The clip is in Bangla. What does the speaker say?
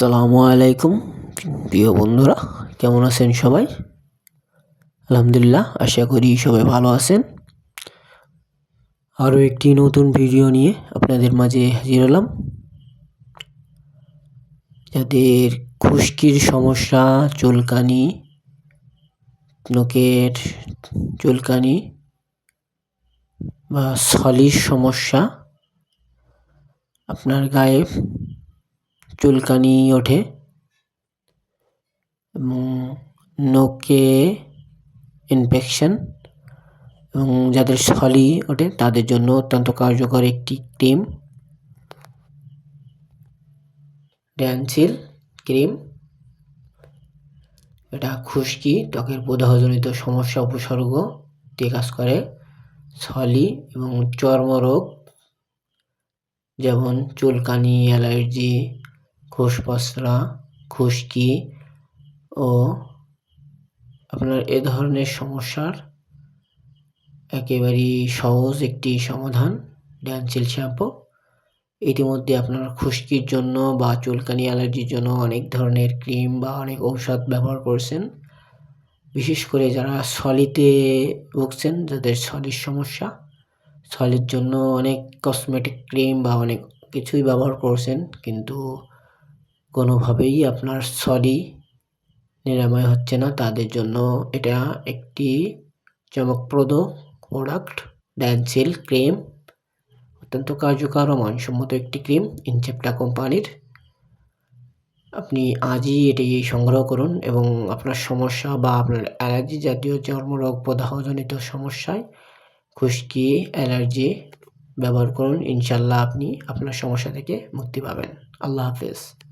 আসসালামু আলাইকুম প্রিয় বন্ধুরা, কেমন আছেন সবাই? আলহামদুলিল্লাহ, আশা করি সবাই ভালো আছেন। আরও একটি নতুন ভিডিও নিয়ে আপনাদের মাঝে হাজির হলাম। যাদের খুশকির সমস্যা, চুলকানি, নখের চুলকানি বা সলির সমস্যা আপনার গায়ে চুলকানি ওঠে। এবং নখে ইনফেকশন এবং যাদের সলি ওঠে, তাদের জন্য অত্যন্ত কার্যকর একটি ক্রিম ড্যান্সিল ক্রিম এটা খুশকি, ত্বকের প্রদাহজনিত সমস্যা, উপসর্গ দিয়ে কাজ করে। সলি এবং চর্মরোগ, যেমন চুলকানি, অ্যালার্জি খোসপসরা খুশকি ও আপনার এ ধরনের সমস্যার একেবারেই সহজ একটি সমাধান, ড্যান্সিল শ্যাম্পু। ইতিমধ্যে আপনার খুশকির জন্য বা চুলকানি অ্যালার্জির জন্য অনেক ধরনের ক্রিম বা অনেক ঔষধ ব্যবহার করছেন। বিশেষ করে যারা সলিতে ভুগছেন, যাদের সলির সমস্যা, সলির জন্য অনেক কসমেটিক ক্রিম বা অনেক কিছুই ব্যবহার করছেন, কিন্তু কোনোভাবেই আপনার সরি নিরাময় হচ্ছে না। তাদের জন্য এটা একটি চমকপ্রদ প্রোডাক্ট ড্যান্সিল ক্রিম অত্যন্ত কার্যকর ও মানসম্মত একটি ক্রিম ইনচেপ্টা কোম্পানির। আপনি আজই এটি সংগ্রহ করুন এবং আপনার সমস্যা বা আপনার অ্যালার্জি জাতীয় চর্মরোগ প্রদাহজনিত সমস্যায় খুশকি, অ্যালার্জি ব্যবহার করুন। ইনশাল্লাহ আপনি আপনার সমস্যা থেকে মুক্তি পাবেন। আল্লাহ হাফেজ।